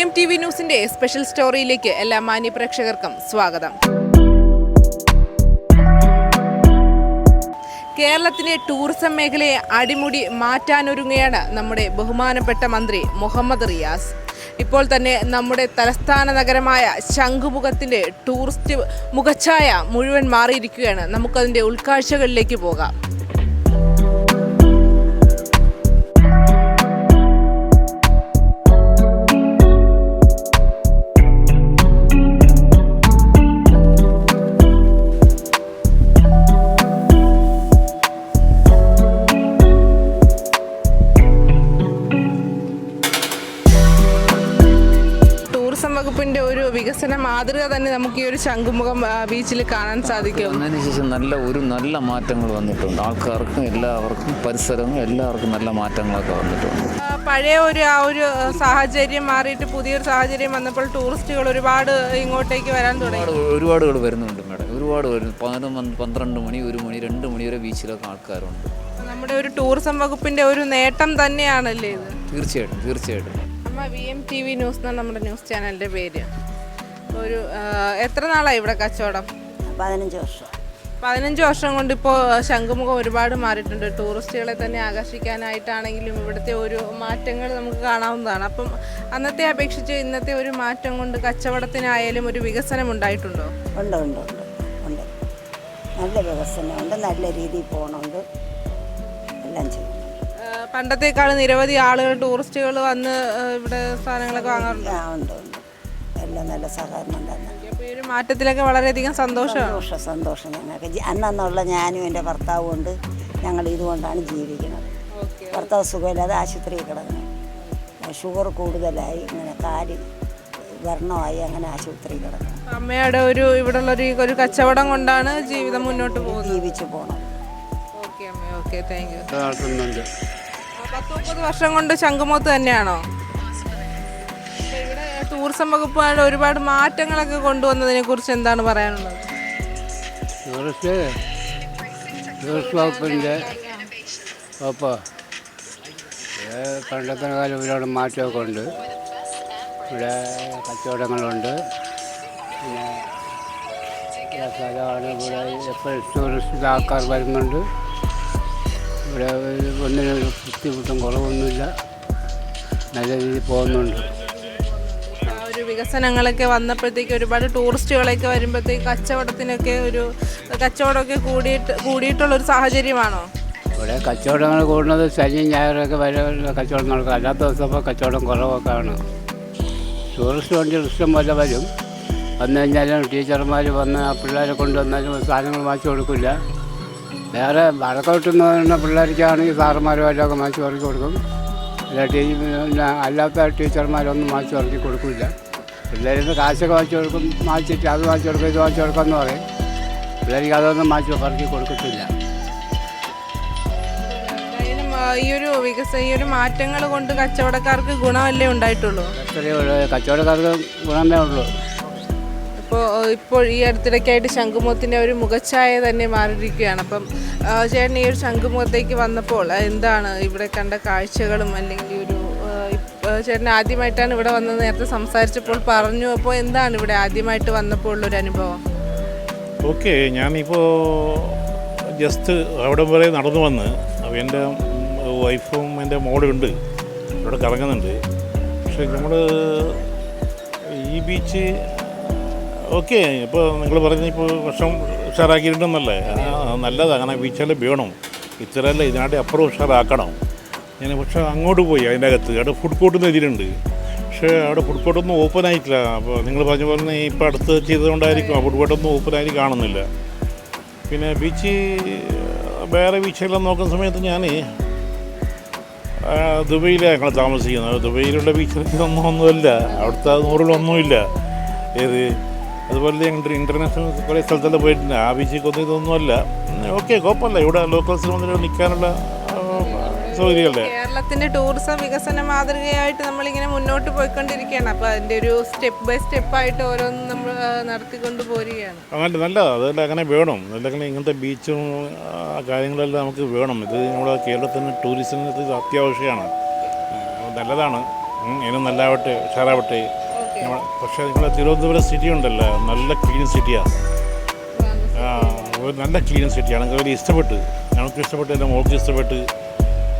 M T V ന്യൂസിന്റെ special സ്റ്റോറിയിലേക്ക് എല്ലാ മാന്യ പ്രേക്ഷകർക്കും സ്വാഗതം. കേരളത്തിലെ ടൂറിസം മേഖലയെ അടിമുടി മാറ്റാനൊരുങ്ങുകയാണ് നമ്മുടെ ബഹുമാനപ്പെട്ട മന്ത്രി മുഹമ്മദ് റിയാസ്. ഇപ്പോൾ തന്നെ നമ്മുടെ തലസ്ഥാന നഗരമായ ശംഖുമുഖത്തിന്റെ ടൂറിസ്റ്റ് മുഖച്ഛായ മുഴുവൻ മാറിയിരിക്കുകയാണ്. നമുക്കതിന്റെ ഉൾക്കാഴ്ചകളിലേക്ക് പോകാം. വികസന മാതൃക തന്നെ നമുക്ക് ഈ ഒരു ശംഖുമുഖം ബീച്ചിൽ കാണാൻ സാധിക്കും. അതിനുശേഷം ശേഷം നല്ല ഒരു നല്ല മാറ്റങ്ങൾ വന്നിട്ടുണ്ട്. ആൾക്കാർക്കും എല്ലാവർക്കും പരിസരവും എല്ലാവർക്കും നല്ല മാറ്റങ്ങളൊക്കെ വന്നിട്ടുണ്ട്. പഴയ ഒരു ആ ഒരു സാഹചര്യം മാറിയിട്ട് പുതിയൊരു സാഹചര്യം വന്നപ്പോൾ ടൂറിസ്റ്റുകൾ ഒരുപാട് ഇങ്ങോട്ടേക്ക് വരാൻ തുടങ്ങി. ഒരുപാട് വരുന്നുണ്ട് മേഡം. ഒരുപാട് വരുന്നു പതിനൊന്ന് പന്ത്രണ്ട് മണി ഒരു മണി രണ്ട് മണി വരെ ബീച്ചിലൊക്കെ ആൾക്കാരുണ്ട്. നമ്മുടെ ഒരു ടൂറിസം വകുപ്പിന്റെ ഒരു നേട്ടം തന്നെയാണല്ലേ ഇത്? തീർച്ചയായിട്ടും തീർച്ചയായിട്ടും. അമ്മ V M T V news എന്നാണ് നമ്മുടെ ന്യൂസ് ചാനലിന്റെ പേര്. ഒരു എത്ര നാളായി ഇവിടെ കച്ചവടം? പതിനഞ്ച് വർഷം. പതിനഞ്ച് വർഷം കൊണ്ട് ഇപ്പോൾ ശംഖുമുഖം ഒരുപാട് മാറിയിട്ടുണ്ട്. ടൂറിസ്റ്റുകളെ തന്നെ ആകർഷിക്കാനായിട്ടാണെങ്കിലും ഇവിടുത്തെ ഒരു മാറ്റങ്ങൾ നമുക്ക് കാണാവുന്നതാണ്. അപ്പം അന്നത്തെ അപേക്ഷിച്ച് ഇന്നത്തെ ഒരു മാറ്റം കൊണ്ട് കച്ചവടത്തിനായാലും ഒരു വികസനം ഉണ്ടായിട്ടുണ്ടോ? ഉണ്ട് ഉണ്ട് ഉണ്ട് ഉണ്ട്. നല്ല വികസനമുണ്ട് നല്ല രീതിയിൽ പോകണമുണ്ട് എല്ലാം ചെയ്യും പണ്ടത്തേക്കാൾ നിരവധി ആളുകൾ ടൂറിസ്റ്റുകൾ വന്ന് ഇവിടെ സാധനങ്ങളൊക്കെ വാങ്ങാറുണ്ട്? ഉണ്ട്. ഉണ്ട് എല്ലാം നല്ല സഹകരണം തന്നെ. ഈ ഒരു മാറ്റത്തിലൊക്കെ വളരെയധികം സന്തോഷമാണ് സന്തോഷം സന്തോഷം ഞങ്ങൾക്ക് ജി- അന്നെന്നുള്ള ഞാനും എന്റെ ഭർത്താവും ഉണ്ട്. ഞങ്ങൾ ഇതുകൊണ്ടാണ് ജീവിക്കുന്നത്. ഓക്കെ ഭർത്താവ് സുഖമില്ലാതെ ആശുപത്രിയിൽ കിടന്നു ഷുഗർ കൂടുതലായി ഇങ്ങനെ കാൽ വർണമായി അങ്ങനെ ആശുപത്രിയിൽ കിടക്കണം അമ്മയുടെ ഒരു ഇവിടെയുള്ള ഒരു ഒരു കച്ചവടം കൊണ്ടാണ് ജീവിതം മുന്നോട്ട് പോകുന്നത്. ജീവിച്ചു പോകണം ഓക്കെ അമ്മ ഓക്കെ താങ്ക് യു പത്ത് മുപ്പത് വർഷം കൊണ്ട് ശംഖുമുഖത്ത് തന്നെയാണോ? ടൂറിസം വകുപ്പായിട്ട് ഒരുപാട് മാറ്റങ്ങളൊക്കെ കൊണ്ടുവന്നതിനെ കുറിച്ച് എന്താണ് പറയാനുള്ളത്? ടൂറിസ്റ്റ് ടൂറിസ്റ്റ് വകുപ്പിന്റെ വകുപ്പ്. പണ്ടത്തെ കാലം ഒരുപാട് മാറ്റമൊക്കെ ഉണ്ട്. ഇവിടെ കച്ചവടങ്ങളുണ്ട്. പിന്നെ സ്ഥലമാണ് ഇവിടെ എപ്പോഴും ടൂറിസ്റ്റ് ആൾക്കാർ വരുന്നുണ്ട്. ഇവിടെ ഒന്നിനും ബുദ്ധിമുട്ടും കുറവൊന്നുമില്ല. നല്ല രീതിയിൽ പോകുന്നുണ്ട്. വികസനങ്ങളൊക്കെ വന്നപ്പോഴത്തേക്ക് ഒരുപാട് ടൂറിസ്റ്റുകളൊക്കെ വരുമ്പോഴത്തേക്ക് കച്ചവടത്തിനൊക്കെ ഒരു കച്ചവടമൊക്കെ കൂടിയിട്ട് കൂടിയിട്ടുള്ള ഒരു സാഹചര്യമാണോ? ഇവിടെ കച്ചവടങ്ങൾ കൂടുന്നത് ശനി ഞായറൊക്കെ വരെ കച്ചവടം നടക്കും അല്ലാത്ത ദിവസമൊക്കെ കച്ചവടം കുറവൊക്കെ ആണ് ടൂറിസ്റ്റ് വണ്ടി ഇഷ്ടം പോലെ വരും. വന്നു കഴിഞ്ഞാലും ടീച്ചർമാർ വന്ന് ആ പിള്ളേരെ കൊണ്ടുവന്നാലും സാധനങ്ങൾ വാങ്ങിച്ചു കൊടുക്കില്ല. വേറെ വടക്കോട്ട് പറയുന്ന പിള്ളേർക്കാണെങ്കിൽ സാറുമാരുമായിട്ടൊക്കെ മാറ്റി ഇറക്കി കൊടുക്കും. അല്ല ടീ അല്ലാത്ത ടീച്ചർമാരൊന്നും വാങ്ങിച്ചു ഇറക്കി കൊടുക്കില്ല. പിള്ളേരിൽ നിന്ന് കാശൊക്കെ വാങ്ങിച്ചു കൊടുക്കും വാങ്ങിച്ചിട്ട് അത് വാങ്ങിച്ചു കൊടുക്കും ഇത് വാങ്ങിച്ചു കൊടുക്കുമെന്ന് പറയും. പിള്ളേർക്ക് അതൊന്നും വാങ്ങിച്ചു ഇറക്കി കൊടുക്കത്തില്ല. ഈ ഒരു വികസ ഈ ഒരു മാറ്റങ്ങൾ കൊണ്ട് കച്ചവടക്കാർക്ക് ഗുണമല്ലേ ഉണ്ടായിട്ടുള്ളൂ? കച്ചവടക്കാർക്ക് ഗുണമേ ഉള്ളൂ. ഇപ്പോൾ ഇപ്പോൾ ഈ അടുത്തിടയ്ക്കായിട്ട് ശംഖുമുഖത്തിന്റെ ഒരു മുഖച്ഛായ തന്നെ മാറിയിരിക്കുകയാണ്. അപ്പം ചേട്ടൻ ഈ ഒരു ശംഖുമുഖത്തേക്ക് വന്നപ്പോൾ എന്താണ് ഇവിടെ കണ്ട കാഴ്ചകളും അല്ലെങ്കിൽ ചേട്ടൻ ആദ്യമായിട്ടാണ് ഇവിടെ വന്നത് നേരത്തെ സംസാരിച്ചപ്പോൾ പറഞ്ഞു. അപ്പോൾ എന്താണ് ഇവിടെ ആദ്യമായിട്ട് വന്നപ്പോൾ ഉള്ളൊരു അനുഭവം? ഓക്കെ ഞാനിപ്പോൾ ജസ്റ്റ് അവിടെ വരെ നടന്നു വന്ന് എന്റെ വൈഫും എന്റെ മോളും ഉണ്ട് ഇവിടെ കറങ്ങുന്നുണ്ട്. പക്ഷേ നമ്മൾ ഈ ബീച്ച് ഓക്കെ ഇപ്പോൾ നിങ്ങൾ പറഞ്ഞ ഇപ്പോൾ വർഷം ഉഷാറാക്കിയിട്ടുണ്ടെന്നല്ലേ? നല്ലതാണ് അങ്ങനെ ബീച്ചെല്ലാം വേണം ഇത്രയല്ല ഇതിനായിട്ട് അപ്പുറം ഉഷാറാക്കണം. ഞാൻ പക്ഷേ അങ്ങോട്ട് പോയി അതിന്റെ അകത്ത്. അവിടെ ഫുഡ് കോർട്ട് എഴുതിയിട്ടുണ്ട്. പക്ഷേ അവിടെ ഫുഡ് കോർട്ടൊന്നും ഓപ്പൺ ആയിട്ടില്ല. അപ്പോൾ നിങ്ങൾ പറഞ്ഞ പോലെ ഇപ്പോൾ അടുത്ത് ചെയ്തുകൊണ്ടായിരിക്കും ആ ഫുഡ് കോർട്ടൊന്നും ഓപ്പൺ ആയിട്ട് കാണുന്നില്ല. പിന്നെ ബീച്ച് വേറെ ബീച്ചെല്ലാം നോക്കുന്ന സമയത്ത് ഞാൻ ദുബൈയിലാണ് ഞങ്ങൾ താമസിക്കുന്നത്. ദുബൈയിലുള്ള ബീച്ചിലൊക്കെ ഒന്നും ഒന്നുമില്ല. അവിടുത്തെ നൂറിലൊന്നുമില്ല ഏത്? അതുപോലെ ഞങ്ങൾ ഇന്റർനാഷണൽ കുറേ സ്ഥലത്തെല്ലാം പോയിട്ടുണ്ട്. ആ ബീച്ചിൽ ഇതൊന്നുമല്ല. ഓക്കെ കുഴപ്പമില്ല. ഇവിടെ ലോക്കൽസിൽ വന്നിട്ട് നിൽക്കാനുള്ള കേരളത്തിന്റെ ടൂറിസം വികസന മാതൃകയായിട്ട് നമ്മളിങ്ങനെ മുന്നോട്ട് പോയിക്കൊണ്ടിരിക്കുകയാണ്. അപ്പോൾ അതിന്റെ ഒരു സ്റ്റെപ്പ് ബൈ സ്റ്റെപ്പ് ആയിട്ട് ഓരോന്നും നമ്മൾ നടത്തിക്കൊണ്ട് പോരുകയാണ്. അങ്ങനെ നല്ലതാണ് അതെല്ലാം അങ്ങനെ വേണം. അതല്ലെങ്കിൽ ഇങ്ങനത്തെ ബീച്ചും കാര്യങ്ങളെല്ലാം നമുക്ക് വേണം. ഇത് നമ്മുടെ കേരളത്തിന് ടൂറിസത്തിന് അത്യാവശ്യമാണ്. നല്ലതാണ്. ഇനി നല്ലാവട്ടെ ഉഷാറാവട്ടെ. പക്ഷേ നിങ്ങളെ തിരുവനന്തപുരം സിറ്റി ഉണ്ടല്ലോ. നല്ല ക്ലീൻ സിറ്റിയാണ് നല്ല ക്ലീൻ സിറ്റിയാണ് ഞങ്ങൾക്ക് ഇഷ്ടപ്പെട്ട് ഞങ്ങൾക്ക് ഇഷ്ടപ്പെട്ട് എന്റെ മോൾക്ക് ഇഷ്ടപ്പെട്ട്.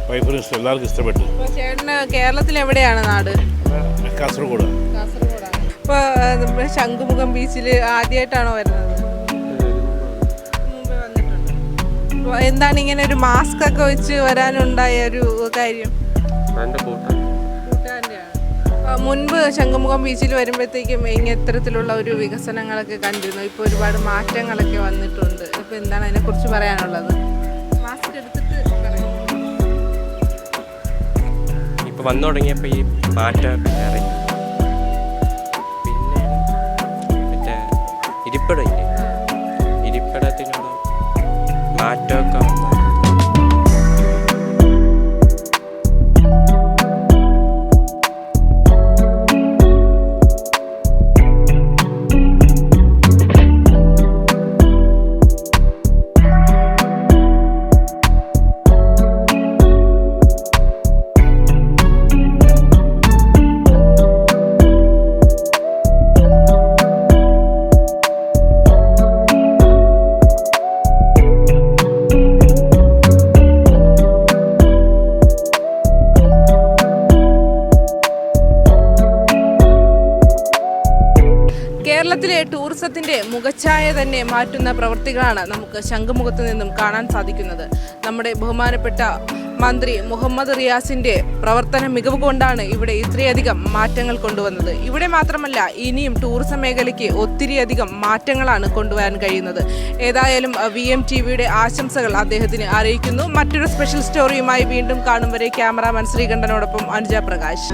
വൈഫിനും ഇഷ്ടം എല്ലാവർക്കും ഇഷ്ടപ്പെട്ടു. ചേട്ടന് കേരളത്തിൽ എവിടെയാണ് നാട്? കാസർഗോഡ്. കാസർഗോഡാണ് ഇപ്പോൾ നമ്മുടെ ശംഖുമുഖം ബീച്ചിൽ ആദ്യമായിട്ടാണോ വരുന്നത്? മുമ്പേ വന്നിട്ടുണ്ട്. എന്താണ് ഇങ്ങനെ ഒരു മാസ്ക് ഒക്കെ വെച്ച് വരാനുണ്ടായ ഒരു കാര്യം? മുൻപ് ശംഖുമുഖം ബീച്ചിൽ വരുമ്പോഴത്തേക്കും ഇങ്ങനെ ഇത്തരത്തിലുള്ള ഒരു വികസനങ്ങളൊക്കെ കണ്ടിരുന്നു. ഇപ്പോൾ ഒരുപാട് മാറ്റങ്ങളൊക്കെ വന്നിട്ടുണ്ട്. ഇപ്പൊ എന്താണ് അതിനെക്കുറിച്ച് പറയാനുള്ളത്? മാസ്ക് എടുത്തിട്ട് വന്നു തുടങ്ങിയപ്പോൾ ഈ പാറ്റ കയറി പിന്നെ മറ്റേ ഇരിപ്പിടം ഇരിപ്പിടത്തിനുള്ള മാറ്റമൊക്കെ കേരളത്തിലെ ടൂറിസത്തിന്റെ മുഖച്ഛായ തന്നെ മാറ്റുന്ന പ്രവൃത്തികളാണ് നമുക്ക് ശംഖുമുഖത്ത് നിന്നും കാണാൻ സാധിക്കുന്നത്. നമ്മുടെ ബഹുമാനപ്പെട്ട മന്ത്രി മുഹമ്മദ് റിയാസിന്റെ പ്രവർത്തന മികവ് കൊണ്ടാണ് ഇവിടെ ഇത്രയധികം മാറ്റങ്ങൾ കൊണ്ടുവന്നത്. ഇവിടെ മാത്രമല്ല ഇനിയും ടൂറിസം മേഖലയ്ക്ക് ഒത്തിരിയധികം മാറ്റങ്ങളാണ് കൊണ്ടുവരാൻ കഴിയുന്നത്. ഏതായാലും വി എം ടി വിയുടെ ആശംസകൾ അദ്ദേഹത്തിന് അറിയിക്കുന്നു. മറ്റൊരു സ്പെഷ്യൽ സ്റ്റോറിയുമായി വീണ്ടും കാണും വരെ ക്യാമറാമാൻ ശ്രീകണ്ഠനോടൊപ്പം അനുജ പ്രകാശ്.